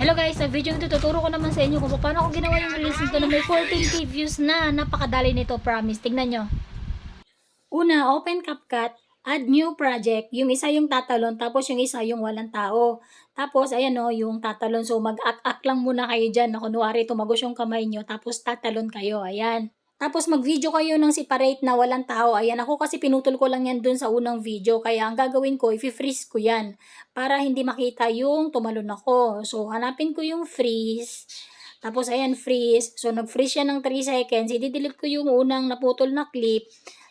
Hello guys, sa video nito tuturo ko naman sa inyo kung paano ko ginawa yung release nito na may 14k views na. Napakadali nito, promise. Tingnan nyo. Una, open CapCut, add new project. Yung isa yung tatalon, tapos yung isa yung walang tao. Tapos, ayan o, yung tatalon. So, mag-ak-ak lang muna kayo dyan na kunwari tumagos yung kamay nyo, tapos tatalon kayo. Ayan. Tapos mag-video kayo ng separate na walang tao. Ayan, ako kasi pinutol ko lang yan dun sa unang video. Kaya ang gagawin ko, i-freeze ko yan. Para hindi makita yung tumalon ako. So, hanapin ko yung freeze. Tapos, ayan, freeze. So, nag-freeze siya ng 3 seconds. I-delete ko yung unang naputol na clip.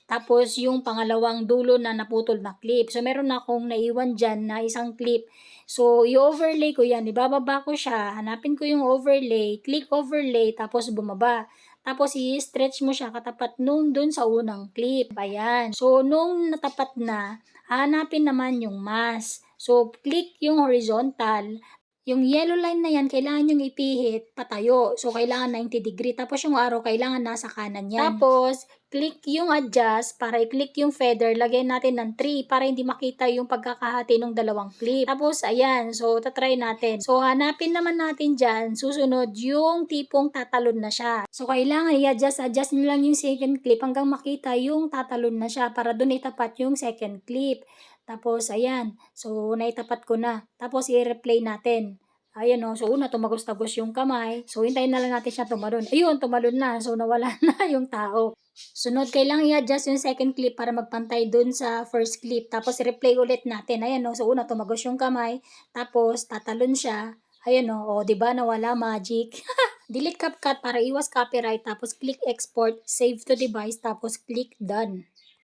Tapos, yung pangalawang dulo na naputol na clip. So, meron na akong naiwan dyan na isang clip. So, i-overlay ko yan. Ibababa ko siya. Hanapin ko yung overlay. Click overlay. Tapos, bumaba. Tapos, i-stretch mo siya katapat nung dun sa unang clip. Ayan. So, nung natapat na, hanapin naman yung mask. So, click yung horizontal. Yung yellow line na yan, kailangan yung ipihit patayo. So, kailangan 90 degree. Tapos, yung arrow, kailangan nasa kanan yan. Tapos, click yung adjust para i-click yung feather. Lagyan natin ng 3 para hindi makita yung pagkakahati ng dalawang clip. Tapos, ayan. So, tatry natin. So, hanapin naman natin dyan. Susunod yung tipong tatalon na siya. So, kailangan i-adjust. Adjust nyo lang yung second clip hanggang makita yung tatalon na siya para dun itapat yung second clip. Tapos, ayan. So, naitapat ko na. Tapos, i-replay natin. Ayan o. So, una, tumagos-tagos yung kamay. So, hintayin na lang natin siya tumalon. Ayun, tumalon na. So, nawala na yung tao. Sunod, kailangan i-adjust yung second clip para magpantay dun sa first clip. Tapos, i-replay ulit natin. Ayan o. So, una, tumagos yung kamay. Tapos, tatalon siya. Ayan o. O, diba? Nawala magic. Delete CapCut para iwas copyright. Tapos, click export, save to device. Tapos, click done.